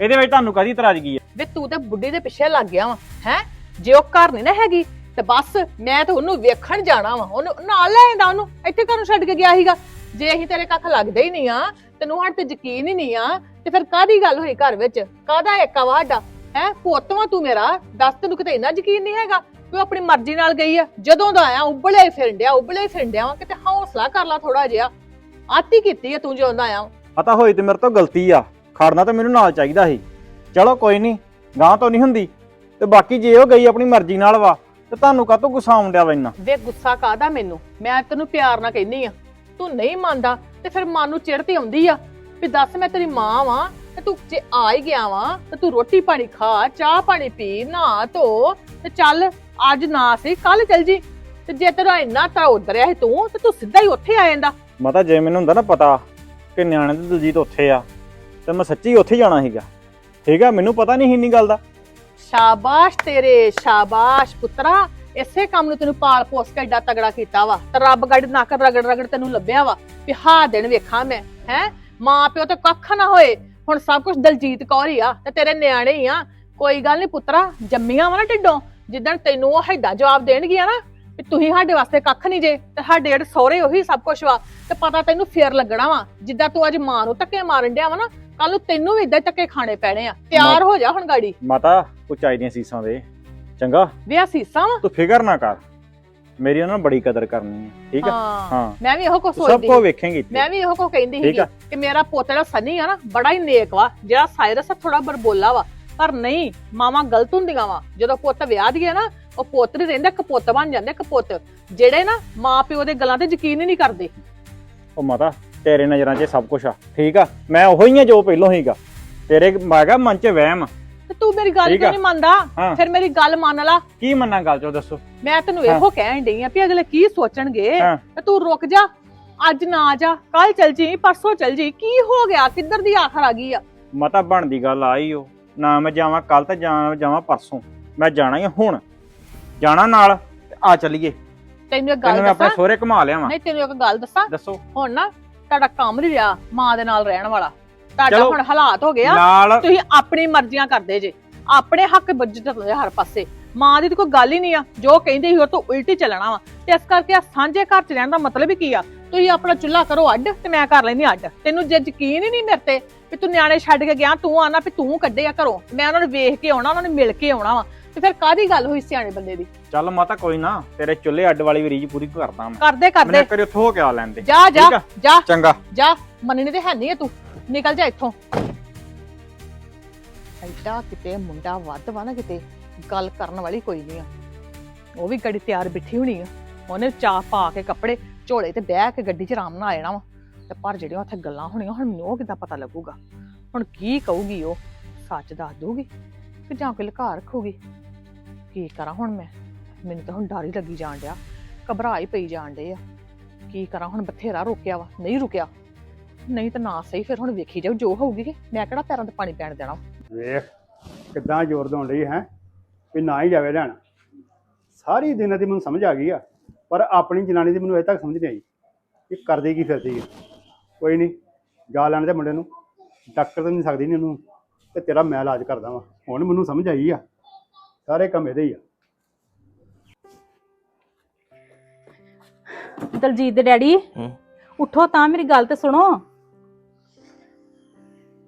A: ਇਹਦੇ ਵਿੱਚ ਤੁਹਾਨੂੰ ਕਾਦੀ ਇਤਰਾਜ਼ਗੀ ਆ?
B: ਵੇ ਤੂੰ ਤੇ ਬੁੱਢੀ ਦੇ ਪਿੱਛੇ ਲੱਗ ਗਿਆ ਵਾ ਹੈ? ਜੇ ਉਹ ਘਰ ਨਹੀਂ ਨਾ ਹੈਗੀ ਤੇ ਬਸ ਮੈਂ ਤਾਂ ਉਹਨੂੰ ਵੇਖਣ ਜਾਣਾ ਵਾ। ਉਹਨੂੰ ਨਾਲ ਲੈ ਆਂਦਾ ਉਹਨੂੰ ਇੱਥੇ ਘਰੋਂ ਛੱਡ ਕੇ ਗਿਆ ਸੀਗਾ। ਜੇ ਅਸੀਂ ਤੇਰੇ ਕੱਖ ਲੱਗਦੇ ਹੀ ਨਹੀਂ ਆ ਤੈਨੂੰ ਹਟ ਤੇ ਯਕੀਨ ਹੀ ਨਹੀਂ ਆ ਤੇ ਫਿਰ ਕਾਦੀ ਗੱਲ ਹੋਈ ਘਰ ਵਿੱਚ? ਕਾਦਾ ਏਕਾ ਵਾਡਾ ਹੈ? ਪੋਤਵਾ ਤੂੰ ਮੇਰਾ। ਦੱਸ ਤੈਨੂੰ ਕਿਤੇ ਇੰਨਾ ਯਕੀਨ ਨਹੀਂ ਹੈਗਾ ਤੂੰ ਆਪਣੀ ਮਰਜ਼ੀ ਨਾਲ ਗਈ ਆ? ਜਦੋਂ ਦਾ ਆਇਆ ਉਬਲਿਆ ਹੀ ਫਿਰਨ ਡਿਆ ਉਬਲਿਆ ਹੀ ਫਿਰਨ ਡਿਆ ਵਾ ਕਿਤੇ ਹੌਸਲਾ ਕਰ ਲਾ ਥੋੜਾ ਜਿਹਾ। ਆਤੀ ਕੀਤੀ ਆ ਤੂੰ ਜਦੋਂ ਦਾ ਆਇਆ
A: ਪਤਾ ਹੋਈ ਤੇ ਮੇਰੇ ਤੋਂ ਗਲਤੀ ਆ। ਖੜਨਾ ਤਾਂ ਮੈਨੂੰ ਨਾਲ ਚਾਹੀਦਾ ਸੀ। ਚਲੋ ਕੋਈ ਨਹੀਂ ਗਾਂ ਤੋਂ ਨਹੀਂ ਹੁੰਦੀ। ਤੇ ਬਾਕੀ ਜੇ ਉਹ ਗਈ ਆਪਣੀ ਮਰਜ਼ੀ ਨਾਲ ਵਾ ਤੇ ਤੁਹਾਨੂੰ ਕਾਹਤੋਂ ਗੁੱਸਾ ਆਉਂਦਿਆ ਵਾ ਇੰਨਾ?
B: ਵੇ ਗੁੱਸਾ ਕਾਦਾ ਮੈਨੂੰ? ਮੈਂ ਤੈਨੂੰ ਪਿਆਰ ਨਾਲ ਕਹਿੰਦੀ ਆ। ਤੂੰ ਨਹੀਂ ਮੰਨਦਾ ਤੇ ਫਿਰ ਮਨ ਨੂੰ ਚਿੜ ਤੇ ਆਉਂਦੀ ਆ ਵੀ ਦੱਸ ਮੈਂ ਤੇਰੀ ਮਾਂ ਵਾਂ ਤੇ ਤੂੰ ਜੇ ਆ ਹੀ ਗਿਆ ਵਾਂ ਤੇ ਤੂੰ ਰੋਟੀ ਪਾਣੀ ਖਾ ਚਾਹ ਪਾਣੀ ਪੀ ਨਹਾ ਧੋ ਤੇ ਚੱਲ ਅੱਜ ਨਾ ਸੀ ਕੱਲ ਚੱਲ ਜੀ। ਤੇ ਜੇ ਤੇਰਾ ਇੰਨਾ ਤਾਂ ਉਧਰਿਆ ਸੀ ਤੂੰ ਤੇ ਤੂੰ ਸਿੱਧਾ ਹੀ ਉੱਥੇ ਆ ਜਾਂਦਾ।
A: ਮਾਤਾ ਜੇ ਮੈਨੂੰ ਹੁੰਦਾ ਨਾ ਪਤਾ ਕਿ ਨਿਆਣੇ ਤੇ ਦਲਜੀਤ ਉੱਥੇ ਆ ਤੇ ਮੈਂ ਸੱਚੀ ਉੱਥੇ ਜਾਣਾ ਸੀਗਾ। ਠੀਕ ਆ ਮੈਨੂੰ ਪਤਾ ਨਹੀਂ ਇੰਨੀ ਗੱਲ ਦਾ।
B: ਸ਼ਾਬਾਸ਼ ਤੇਰੇ ਸ਼ਾਬਾਸ਼ ਪੁੱਤਰਾ। ਇਸੇ ਕੰਮ ਨੂੰ ਤੈਨੂੰ ਪਾਲ ਪੋਸ ਕੇ ਏਡਾ ਤਗੜਾ ਕੀਤਾ ਵਾ ਤੇ ਰੱਬ ਗੜ ਨੱਕ ਰਗੜ ਰਗੜ ਤੈਨੂੰ ਲੱਭਿਆ ਵਾ ਵੀ ਹਾ ਦਿਨ ਵੇਖਾਂ ਮੈਂ ਹੈ? ਮਾਂ ਪਿਓ ਤੇ ਕੱਖ ਨਾ ਹੋਏ। ਹੁਣ ਸਭ ਕੁਝ ਦਲਜੀਤ ਕੌਰ ਹੀ ਆ ਤੇ ਤੇਰੇ ਨਿਆਣੇ ਹੀ ਆ। ਕੋਈ ਗੱਲ ਨਹੀਂ ਪੁੱਤਰਾ ਜੰਮੀਆਂ ਵਾ ਨਾ ਢਿੱਡੋਂ। ਜਿੱਦਣ ਤੈਨੂੰ ਉਹ ਹੈਦਾ ਜਵਾਬ ਦੇਣਗੀਆਂ ਨਾ ਵੀ ਤੁਸੀਂ ਸਾਡੇ ਵਾਸਤੇ ਕੱਖ ਨਹੀਂ ਜੇ ਤੇ ਸਾਡੇ ਜਿਹੜੇ ਸਹੁਰੇ ਉਹੀ ਸਭ ਕੁਝ ਵਾ ਤੇ ਪਤਾ ਤੈਨੂੰ ਫੇਰ ਲੱਗਣਾ ਵਾ। ਜਿੱਦਾਂ ਤੂੰ ਅੱਜ ਮਾਂ ਨੂੰ ਧੱਕੇ ਮਾਰਨ ਡਿਆ ਵਾ ਨਾ ਕੱਲ ਨੂੰ ਤੈਨੂੰ ਵੀ ਇਦਾਂ ਧੱਕੇ ਖਾਣੇ ਪੈਣੇ ਆ। ਤਿਆਰ ਹੋ ਜਾ ਹੁਣ ਗਾੜੀ।
A: ਮਾਤਾ ਉਚਾਈ ਦੀਆਂ ਸੀਸਾਂ ਦੇ। ਚੰਗਾ।
B: ਵਿਆਹ ਸੀਸਾਂ ਵਾ
A: ਤੂੰ ਫਿਕਰ ਨਾ ਕਰ। ਮੇਰੀ ਉਹਨਾਂ ਨਾਲ ਬੜੀ ਕਦਰ ਕਰਨੀ ਹੈ ਠੀਕ
B: ਹਾਂ?
A: ਹਾਂ।
B: ਮੈਂ ਵੀ ਇਹੋ ਕੁਝ
A: ਤੂੰ ਸਭ
B: ਸੋਚਦੀ
A: ਕੋ
B: ਸੀ।
A: ਵੇਖੇਂਗੀ
B: ਮੈਂ ਵੀ ਇਹੋ ਕੁਝ ਕਹਿੰਦੀ
A: ਆ।
B: ਕਿ ਮੇਰਾ ਪੁੱਤ ਜਿਹੜਾ ਸਨੀ ਆ ਨਾ ਬੜਾ ਹੀ ਨੇਕ ਵਾ ਜਿਹੜਾ ਸਾਇਰਸ ਆ ਥੋੜਾ ਬਰਬੋਲਾ ਵਾ। ਪਰ ਨਹੀਂ ਮਾਵਾਂ ਗਲਤ ਹੁੰਦੀਆਂ ਵਾ। ਜਦੋਂ ਪੁੱਤ ਵਿਆਹ ਦੀਏ ਨਾ ਉਹ ਪੁੱਤ ਨਹੀਂ ਰਹਿੰਦਾ ਕਪੁੱਤ ਬਣ ਜਾਂਦੇ ਕਪੁੱਤ ਜਿਹੜੇ ਨਾ ਮਾਂ ਪਿਓ ਦੇ ਗੱਲਾਂ ਤੇ ਯਕੀਨ ਹੀ ਨਹੀਂ ਕਰਦੇ।
A: ਉਹ ਮਾਤਾ ਤੇਰੇ ਨਜ਼ਰਾਂ 'ਚ ਸਭ ਕੁਝ ਆ ਠੀਕ ਆ? ਮੈਂ ਉਹੀ ਹੀ ਆ ਜੋ ਪਹਿਲਾਂ ਹੀਗਾ ਤੇਰੇ ਮਾਗਾ ਮਨ 'ਚ ਵਹਿਮ
B: ਤੇ ਤੂੰ ਮੇਰੀ ਗੱਲ
A: ਠੀਕ
B: ਕਿਉਂ
A: ਆ।
B: ਨਹੀਂ ਮੰਨਦਾ?
A: ਹਾਂ।
B: ਫਿਰ ਮੇਰੀ ਗੱਲ ਮੰਨ ਲਾ।
A: ਕੀ ਮੰਨਾਂ ਗੱਲ ਚੋ ਦੱਸੋ?
B: ਮੈਂ ਤੈਨੂੰ
A: ਹਾਂ।
B: ਇਹੋ ਕਹਿਣ ਡਈ ਆ ਵੀ ਅਗਲੇ ਕੀ ਸੋਚਣਗੇ?
A: ਹਾਂ।
B: ਤੇ ਤੂੰ ਰੁਕ ਜਾ। ਅੱਜ ਨਾ ਜਾ। ਕੱਲ ਚੱਲ ਜੀ ਪਰਸੋਂ ਚੱਲ ਜੀ। ਕੀ ਹੋ ਗਿਆ? ਕਿੱਧਰ ਦੀ ਆਖਰ ਆ ਗਈ ਆ?
A: ਮਤਾ ਬਣਦੀ ਗੱਲ ਆਈ ਓ। ਨਾ ਮੈਂ ਜਾਵਾਂ ਕੱਲ ਤੇ ਜਾਂ ਜਾਵਾਂ ਪਰਸੋਂ। ਮੈਂ ਜਾਣਾ ਹੀ ਆ ਹੁਣ। ਜਾਣਾ ਨਾਲ ਤੇ ਆ ਚੱਲੀਏ।
B: ਤੈਨੂੰ ਇੱਕ ਗੱਲ
A: ਤੈਨੂੰ ਮੈਂ ਆਪਣੇ
B: ਦੱਸਾਂ?
A: ਸਹੁਰੇ ਘੁਮਾ ਲਿਆਵਾਂ।
B: ਨਹੀਂ ਤੈਨੂੰ ਇੱਕ ਗੱਲ ਦੱਸਾਂ?
A: ਦੱਸੋ।
B: ਹੁਣ ਨਾ ਤੁਹਾਡਾ ਕੰਮ ਨਹੀਂ ਰਿਹਾ ਮਾਂ ਦੇ ਨਾਲ ਰਹਿਣ ਵਾਲਾ। ਤੁਹਾਡਾ
A: ਚਲੋ।
B: ਹੁਣ ਹਾਲਾਤ ਹੋ ਗਿਆ
A: ਨਾਲ
B: ਤੁਸੀਂ ਆਪਣੀ ਮਰਜ਼ੀਆਂ ਕਰਦੇ ਜੇ। ਆਪਣੇ ਹੱਕ ਬੱਜਟ ਹੁੰਦੇ ਹਰ ਪਾਸੇ। ਮਾਂ ਦੀ ਤਾਂ ਕੋਈ ਗੱਲ ਹੀ ਨਹੀਂ ਆ। ਜੋ ਕਹਿੰਦੇ ਸੀ ਉਹ ਤੋਂ ਉਲਟੀ ਚੱਲਣਾ ਵਾ। ਤੇ ਇਸ ਕਰਕੇ ਆ ਸਾਂਝੇ ਘਰ ਚ ਰਹਿਣ ਦਾ ਮਤਲਬ ਹੀ ਕੀ ਆ? ਤੁਸੀਂ ਆਪਣਾ ਚੁੱਲ੍ਹਾ ਕਰੋ ਅੱਡ ਤੇ ਮੈਂ ਕਰ ਲੈਂਦੀ ਅੱਡ। ਤੈਨੂੰ ਜੇ ਯਕੀਨ ਹੀ ਨਹੀਂ ਮੇਰੇ ਤੇ ਵੀ ਤੂੰ ਨਿਆਣੇ ਛੱਡ ਕੇ ਗਿਆ ਤੂੰ ਆਣਾ ਵੀ ਤੂੰ ਕੱਢੇ ਆ ਘਰੋਂ। ਮੈਂ ਉਹਨਾਂ ਨੂੰ ਵੇਖ ਕੇ ਆਉਣਾ ਉਹਨਾਂ ਨੂੰ ਮਿਲ ਕੇ ਆਉਣਾ ਵਾ। ਤੇ ਫਿਰ ਕਾਦੀ ਗੱਲ ਹੋਈ ਸਿਆਣੇ ਬੰਦੇ ਦੀ?
A: ਚੱਲ ਮਾਤਾ ਕੋਈ ਨਾ ਤੇਰੇ ਚੁੱਲ੍ਹੇ ਅੱਡ ਵਾਲੀ ਵੀ ਰੀਝ ਪੂਰੀ ਕਰਦਾ ਮੈਂ।
B: ਕਰਦੇ
A: ਮੈਨੂੰ
B: ਕਰਦੇ
A: ਇੱਕ ਵਾਰੀ ਉੱਥੋਂ ਹੋ ਕੇ ਆ ਲੈਂਦੇ
B: ਜਾ ਜਾ
A: ਠੀਕ ਆ?
B: ਜਾ।
A: ਚੰਗਾ।
B: ਜਾ ਮੰਨਣੀ ਤੇ ਹੈ ਨਹੀਂ ਤੂੰ। ਨਿਕਲ ਜਾ ਇੱਥੋਂ। ਐਡਾ ਕਿਤੇ ਮੁੰਡਾ ਵੱਧ ਵਾ ਨਾ ਕਿਤੇ, ਗੱਲ ਕਰਨ ਵਾਲੀ ਕੋਈ ਨਹੀਂ ਆ। ਉਹ ਵੀ ਗੱਡੀ ਤਿਆਰ ਬਿਠੀ ਹੋਣੀ ਆ। ਉਹਨੇ ਚਾਹ ਪਾ ਕੇ ਕੱਪੜੇ, ਝੋਲੇ ਤੇ ਬਹਿ ਕੇ ਗੱਡੀ 'ਚ ਆਰਾਮ ਨਾਲ ਆ ਜਾਣਾ ਵਾ। ਤੇ ਪਰ ਜਿਹੜੀਆਂ ਉੱਥੇ ਗੱਲਾਂ ਹੋਣੀਆਂ, ਹੁਣ ਮੈਨੂੰ ਉਹ ਕਿੱਦਾਂ ਪਤਾ ਲੱਗੂਗਾ? ਹੁਣ ਕੀ ਕਹੂਗੀ ਉਹ? ਸੱਚ ਦੱਸ ਦੂਗੀ ਕਿ ਜਾਂ ਕੋਈ ਲੁਕਾ ਰੱਖੂਗੀ? ਕੀ ਕਰਾਂ ਹੁਣ ਮੈਂ? ਮੈਨੂੰ ਤਾਂ ਹੁਣ ਡਰ ਹੀ ਲੱਗੀ ਜਾਣ ਡਿਆ। ਘਬਰਾ ਹੀ ਪਈ ਜਾਣ ਡੇ ਆ। ਕੀ ਕਰਾਂ ਹੁਣ? ਬਥੇਰਾ ਰੁਕਿਆ ਵਾ। ਨਹੀਂ ਰੁਕਿਆ। ਨਹੀਂ ਤਾਂ ਨਾ ਸਹੀ ਫਿਰ ਹੁਣ ਵੇਖੀ ਜਾਓ ਜੋ ਹੋਊਗੀ ਕਿ ਮੈਂ ਕਿਹੜਾ ਪੈਰਾਂ ਤੇ ਪਾਣੀ ਪੈਣ ਦੇਣਾ
C: ਵੇਖ ਕਿੱਦਾਂ ਜ਼ੋਰ ਦੋਣ ਲਈ ਹੈ ਵੀ ਨਾ ਹੀ ਜਾਵੇ ਲੈਣ। ਸਾਰੀ ਦਿਨਾਂ ਦੀ ਮੈਨੂੰ ਸਮਝ ਆ ਗਈ ਆ ਪਰ ਆਪਣੀ ਜਨਾਨੀ ਦੀ ਮੈਨੂੰ ਅਜੇ ਤੱਕ ਸਮਝ ਨਹੀਂ ਆਈ ਕਿ ਕਰਦੀ ਕੀ ਫਿਰਦੀ ਹੈ ਕੋਈ ਨਹੀਂ ਗਾ ਲੈਣ ਦੇ ਮੁੰਡੇ ਨੂੰ ਡਾਕਟਰ ਤਾਂ ਨਹੀਂ ਸਕਦੀ ਨਹੀਂ ਉਹਨੂੰ ਤੇ ਤੇਰਾ ਮੈਂ ਇਲਾਜ ਕਰਦਾ ਵਾਂ। ਹੁਣ ਮੈਨੂੰ ਸਮਝ ਆਈ ਆ ਸਾਰੇ ਕੰਮ ਇਹਦੇ ਹੀ ਆ।
D: ਦਲਜੀਤ ਦੇ ਡੈਡੀ
E: ਹਮ।
D: ਉਠੋ ਤਾਂ ਮੇਰੀ ਗੱਲ ਤੇ ਸੁਣੋ।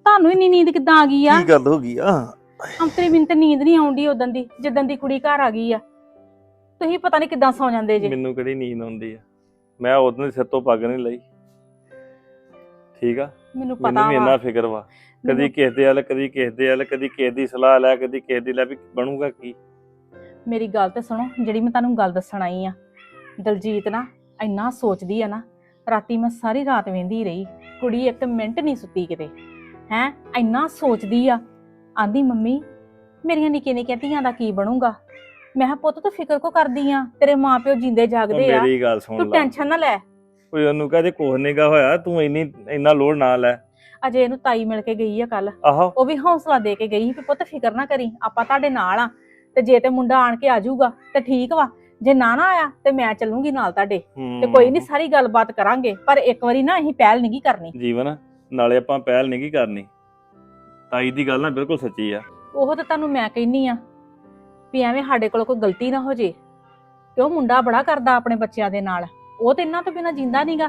D: ਤੁਹਾਨੂੰ ਇੰਨੀ ਨੀਂਦ ਕਿੱਦਾਂ ਆ ਗਈ ਆ?
E: ਕੀ ਗੱਲ ਹੋ ਗਈ ਆ?
D: ਅੰਤਰੀ ਮੈਨੂੰ ਤੇ ਨੀਂਦ ਨਹੀਂ ਆਉਂਦੀ ਉਦੋਂ ਦੀ ਜਦੋਂ ਦੀ ਕੁੜੀ ਘਰ ਆ ਗਈ ਆ। ਤੁਸੀਂ ਪਤਾ ਨਹੀਂ ਕਿੱਦਾਂ ਸੌ ਜਾਂਦੇ ਜੇ।
E: ਮੈਨੂੰ ਕਿਹੜੀ ਨੀਂਦ ਆਉਂਦੀ ਆ? ਮੈਂ ਉਦੋਂ ਦੀ ਸਿਰ ਤੋਂ ਪੱਗ ਨਹੀਂ ਲਈ। ਠੀਕ ਆ?
D: ਮੈਨੂੰ
E: ਮੈਨੂੰ
D: ਪਤਾ
E: ਵੀ
D: ਵਾ।
E: ਇੰਨਾ ਫਿਕਰ ਵਾ। ਕਦੀ
D: ਮੈਨੂੰ-
E: ਕਿਸੇ ਦੇ ਵੱਲ ਕਦੀ ਕਿਸੇ ਦੇ ਵੱਲ ਕਦੀ ਕਿਸੇ ਦੀ ਸਲਾਹ ਲੈ ਕਦੀ ਕਿਸੇ ਦੀ ਲੈ ਵੀ ਬਣੂਗਾ ਕੀ?
D: ਮੇਰੀ ਗੱਲ ਤੇ ਸੁਣੋ ਜਿਹੜੀ ਮੈਂ ਤੁਹਾਨੂੰ ਗੱਲ ਦੱਸਣ ਆਈ ਆ। ਦਲਜੀਤ ਨਾ ਇੰਨਾ ਸੋਚਦੀ ਆ ਨਾ ਰਾਤੀ ਮੈਂ ਸਾਰੀ ਰਾਤ ਵੇਂਦੀ ਰਹੀ। ਕੁੜੀ ਇੱਕ ਮਿੰਟ ਨਹੀਂ ਸੁੱਤੀ ਕਿਤੇ। ਹੈ ਇੰਨਾ ਸੋਚਦੀ ਆ। ਆਂਦੀ ਮੰਮੀ ਮੇਰੀਆਂ ਨਿੱਕੀਆਂ ਨਿੱਕੀਆਂ ਧੀਆਂ ਦਾ ਕੀ ਬਣੂਗਾ? ਮੈਂ ਕਿਹਾ ਪੁੱਤ ਤੂੰ ਫਿਕਰ ਕੋ ਕਰਦੀ ਆ? ਤੇਰੇ ਮਾਪਿਓ ਜਿੰਦੇ ਜਾਗਦੇ ਆ।
E: ਮੇਰੀ ਗੱਲ ਸੁਣ
D: ਤੂੰ
E: ਲੈ।
D: ਟੈਨਸ਼ਨ ਨਾ ਲੈ।
E: ਕੋਈ ਉਹਨੂੰ ਕਹਦੇ ਕੋਹ ਨਹੀਂਗਾ ਹੋਇਆ ਤੂੰ ਇੰਨੀ ਇੰਨਾ ਲੋਡ ਨਾ ਲੈ।
D: ਅਜੇ ਇਹਨੂੰ ਤਾਈ ਮਿਲ ਕੇ ਗਈ ਆ ਕੱਲ।
E: ਆਹੋ।
D: ਉਹ ਵੀ ਹੌਸਲਾ ਦੇ ਕੇ ਗਈ ਵੀ ਪੁੱਤ ਫਿਕਰ ਨਾ ਕਰੀ ਆਪਾਂ ਤੁਹਾਡੇ ਨਾਲ ਆ। ਤੇ ਜੇ ਤੇ ਮੁੰਡਾ ਆਣ ਕੇ ਆ ਜਾਊਗਾ ਤੇ ਠੀਕ ਵਾ। ਜੇ ਨਾ ਨਾ ਆਇਆ ਤੇ ਮੈਂ ਚੱਲੂੰਗੀ ਨਾਲ ਤੁਹਾਡੇ। ਤੇ ਕੋਈ ਨਹੀਂ ਸਾਰੀ ਗੱਲਬਾਤ ਕਰਾਂਗੇ। ਪਰ ਇੱਕ ਵਾਰੀ ਨਾ ਅਸੀਂ ਪਹਿਲ ਨਹੀਂ ਕਰਨੀ।
E: ਜੀਵਨ ਨਾਲੇ ਆਪਾਂ ਪਹਿਲ ਨਹੀਂ ਕਰਨੀ। ਤਾਈ ਦੀ ਗੱਲ ਨਾ ਬਿਲਕੁਲ ਸੱਚੀ ਆ।
D: ਉਹ ਤਾਂ ਤੁਹਾਨੂੰ ਮੈਂ ਕਹਿੰਨੀ ਆ ਵੀ ਐਵੇਂ ਸਾਡੇ ਕੋਲ ਕੋਈ ਗਲਤੀ ਨਾ ਹੋ ਜੇ। ਕਿ ਉਹ ਮੁੰਡਾ ਬੜਾ ਕਰਦਾ ਆਪਣੇ ਬੱਚਿਆਂ ਦੇ ਨਾਲ। ਉਹ ਤੇ ਇਹਨਾਂ ਤੋਂ ਬਿਨਾ ਜਿੰਦਾ ਨਹੀਂਗਾ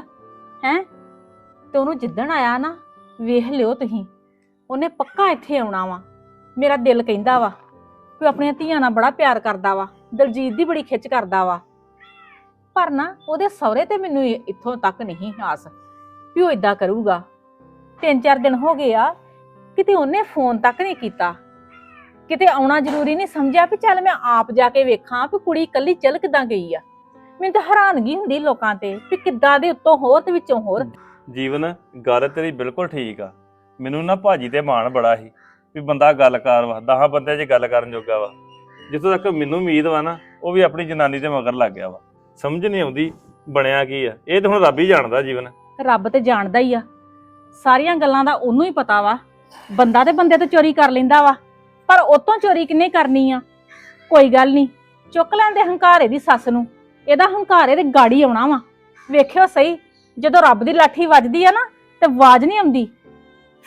D: ਹੈ? ਤੇ ਉਹਨੂੰ ਜਿੱਦਣ ਆਇਆ ਨਾ, ਵੇਖ ਲਿਓ ਤੁਸੀਂ। ਉਹਨੇ ਪੱਕਾ ਇੱਥੇ ਆਉਣਾ ਵਾ। ਮੇਰਾ ਦਿਲ ਕਹਿੰਦਾ ਵਾ ਕਿ ਆਪਣੀਆਂ ਧੀਆਂ ਨਾਲ ਬੜਾ ਪਿਆਰ ਕਰਦਾ ਵਾ। ਦਲਜੀਤ ਦੀ ਬੜੀ ਖਿੱਚ ਕਰਦਾ ਵਾ। ਪਰ ਨਾ ਉਹਦੇ ਸਹੁਰੇ ਤੇ ਮੈਨੂੰ ਇੱਥੋਂ ਤੱਕ ਨਹੀਂ ਆਸ ਵੀ ਉਹ ਇਦਾਂ ਕਰੂਗਾ। ਤਿੰਨ ਚਾਰ ਦਿਨ ਹੋ ਗਏ ਆ ਕਿਤੇ ਉਹਨੇ ਫੋਨ ਤੱਕ ਨਹੀਂ ਕੀਤਾ। ਕਿਤੇ ਆਉਣਾ ਜ਼ਰੂਰੀ ਨਹੀਂ ਸਮਝਿਆ ਵੀ ਚੱਲ ਮੈਂ ਆਪ ਜਾ ਕੇ ਵੇਖਾਂ ਵੀ ਕੁੜੀ ਇਕੱਲੀ ਚੱਲ ਕਿਦਾਂ ਗਈ ਆ। ਮੈਨੂੰ ਤਾਂ ਹੈਰਾਨਗੀ ਹੁੰਦੀ ਲੋਕਾਂ ਤੇ ਵੀ ਕਿੱਦਾਂ ਦੇ ਉੱਤੋਂ ਹੋਰ ਤੇ ਵਿੱਚੋਂ ਹੋਰ।
E: ਜੀਵਨ ਗੱਲ ਤੇਰੀ ਬਿਲਕੁਲ ਠੀਕ ਆ। ਮੈਨੂੰ ਨਾ ਭਾਜੀ ਤੇ ਮਾਣ ਬੜਾ ਸੀ ਵੀ ਬੰਦਾ ਗੱਲਕਾਰ ਵਾ ਦਹਾਂ ਬੰਦਿਆਂ 'ਚ ਗੱਲ ਕਰਨ ਜੋਗਾ ਵਾ। ਜਿੱਥੋਂ ਤੱਕ ਮੈਨੂੰ ਉਮੀਦ ਵਾ ਨਾ ਉਹ ਵੀ ਆਪਣੀ ਜਨਾਨੀ ਦੇ ਮਗਰ ਲੱਗ ਗਿਆ ਵਾ। ਸਮਝ ਨਹੀਂ ਆਉਂਦੀ ਬਣਿਆ ਕੀ ਆ। ਇਹ ਤਾਂ ਹੁਣ ਰੱਬ ਹੀ ਜਾਣਦਾ ਜੀਵਨ।
D: ਰੱਬ ਤੇ ਜਾਣਦਾ ਹੀ ਆ। ਸਾਰੀਆਂ ਗੱਲਾਂ ਦਾ ਉਹਨੂੰ ਹੀ ਪਤਾ ਵਾ। ਬੰਦਾ ਤੇ ਬੰਦੇ ਤੋਂ ਚੋਰੀ ਕਰ ਲੈਂਦਾ ਵਾ, ਪਰ ਉਤੋਂ ਚੋਰੀ ਕਿੰਨੇ ਕਰਨੀ ਆ? ਕੋਈ ਗੱਲ ਨਹੀਂ, ਚੁੱਕ ਲੈਂਦੇ ਹੰਕਾਰੇ ਦੀ ਸੱਸ ਨੂੰ। ਇਹਦਾ ਹੰਕਾਰੇ ਤੇ ਗਾੜੀ ਆਉਣਾ ਵਾ। ਵੇਖਿਓ ਸਹੀ, ਜਦੋਂ ਰੱਬ ਦੀ ਲਾਠੀ ਵੱਜਦੀ ਆ ਨਾ, ਤੇ ਆਵਾਜ਼ ਨਹੀਂ ਆਉਂਦੀ।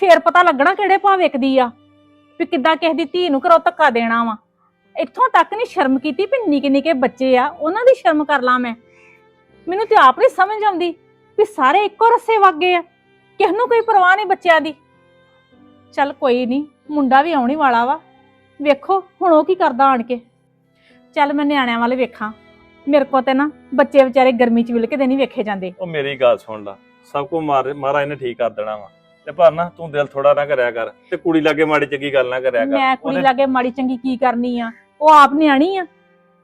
D: ਫੇਰ ਪਤਾ ਲੱਗਣਾ ਕਿਹੜੇ ਭਾਅ ਵੇਖਦੀ ਆ, ਵੀ ਕਿੱਦਾਂ ਕਿਸੇ ਦੀ ਧੀ ਨੂੰ ਘਰੋਂ ਧੱਕਾ ਦੇਣਾ ਵਾ। ਇੱਥੋਂ ਤੱਕ ਨਹੀਂ ਸ਼ਰਮ ਕੀਤੀ ਵੀ ਨਿੱਕੇ ਨਿੱਕੇ ਬੱਚੇ ਆ, ਉਹਨਾਂ ਦੀ ਸ਼ਰਮ ਕਰ ਲਾਂ ਮੈਂ। ਮੈਨੂੰ ਤੇ ਆਪ ਨਹੀਂ ਸਮਝ ਆਉਂਦੀ ਵੀ ਸਾਰੇ ਇੱਕੋ ਰਸੇ ਵਾਗੇ ਆ। ਕਿਸ ਨੂੰ ਕੋਈ ਪਰਵਾਹ ਨਹੀਂ ਬੱਚਿਆਂ ਦੀ? ਚੱਲ ਕੋਈ ਨਹੀਂ ਮੁੰਡਾ ਵੀ ਆਉਣੀ ਵਾਲਾ ਵਾ। ਵੇਖੋ ਹੁਣ ਉਹ ਕੀ ਕਰਦਾ ਆਣ ਕੇ? ਚੱਲ ਮੈਂ ਨਿਆਣਿਆਂ ਵਾਲੇ ਵੇਖਾਂ। ਮੇਰੇ ਕੋ ਤੇ ਨਾ ਬੱਚੇ ਵਿਚਾਰੇ ਗਰਮੀ ਚ ਵਿਲ ਕੇ ਤੇ ਨਹੀਂ ਵੇਖੇ ਜਾਂਦੇ।
E: ਉਹ ਮੇਰੀ ਗੱਲ ਸੁਣ ਲਾ। ਸਭ ਮਾਰ ਮਹਾਰਾਜ ਨੇ ਠੀਕ ਕਰ ਦੇਣਾ ਵਾ। ਤੇ ਪਰ ਨਾ ਤੂੰ ਦਿਲ ਥੋੜਾ ਨਾ ਕਰਿਆ ਕਰ ਤੇ ਕੁੜੀ ਲਾਗੇ ਮਾੜੀ ਚੰਗੀ ਗੱਲ ਨਾ ਕਰਿਆ ਕਰ।
D: ਮੈਂ ਕੁੜੀ
E: ਉਹਨੇ-
D: ਲਾਗੇ ਮਾੜੀ ਚੰਗੀ ਕੀ ਕਰਨੀ ਆ? ਉਹ ਆਪ ਨਿਆਣੀ ਆ।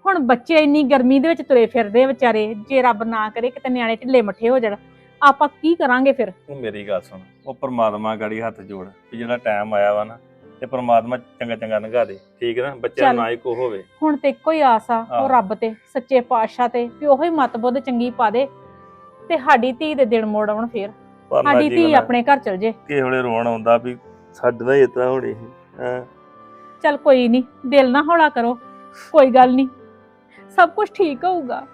D: ਹੁਣ ਬੱਚੇ ਇੰਨੀ ਗਰਮੀ ਦੇ ਵਿੱਚ ਤੁਰੇ ਫਿਰਦੇ ਆ ਵਿਚਾਰੇ। ਜੇ ਰੱਬ ਨਾ ਕਰੇ ਕਿਤੇ ਨਿਆਣੇ ਢਿੱਲੇ ਮੱਠੇ ਹੋ ਜਾਣ। ਆਪਾਂ ਕੀ ਕਰਾਂਗੇ ਫਿਰ?
E: ਤੂੰ ਮੇਰੀ ਗੱਲ ਸੁਣ ਉਹ ਪ੍ਰਮਾਤਮਾ ਗਾੜੀ ਹੱਥ ਜੋੜ ਵੀ ਜਿਹੜਾ ਟਾਈਮ ਆਇਆ ਵਾ ਨਾ ਤੇ ਪ੍ਰਮਾਤਮਾ ਚੰਗਾ ਚੰਗਾ ਲੰਘਾ ਦੇ ਠੀਕ ਹੈ ਨਾ? ਬੱਚਿਆਂ
D: ਚੱਲ।
E: ਨੂੰ ਨਾ ਹੀ ਕੋ ਹੋਵੇ।
D: ਹੁਣ ਤੇ ਇੱਕੋ ਹੀ ਆਸ ਆ
E: ਆਹ।
D: ਉਹ ਰੱਬ ਤੇ ਸੱਚੇ ਪਾਤਸ਼ਾਹ ਤੇ ਵੀ ਉਹੀ ਮਤਬੁੱਧ ਚੰਗੀ ਪਾ ਦੇ ਤੇ ਸਾਡੀ ਧੀ ਦੇ ਦਿਨ ਮੋੜ ਆਉਣ ਫੇਰ।
E: ਪਰ ਨਾ
D: ਸਾਡੀ ਧੀ
E: ਜੀਵਨ
D: ਆਪਣੇ ਘਰ ਚਲ ਜੇ।
E: ਕਿਸੇ ਵੇਲੇ ਰੋਣ ਆਉਂਦਾ ਵੀ ਸਾਡੇ ਨਾਲ ਇਤਨਾ ਹੋਣੀ ਸੀ ਹਾਂ?
D: ਚੱਲ ਕੋਈ ਨਹੀਂ ਦਿਲ ਨਾ ਹੌਲਾ ਕਰੋ ਕੋਈ ਗੱਲ ਨਹੀਂ ਸਭ ਕੁਝ ਠੀਕ ਹੋਊਗਾ।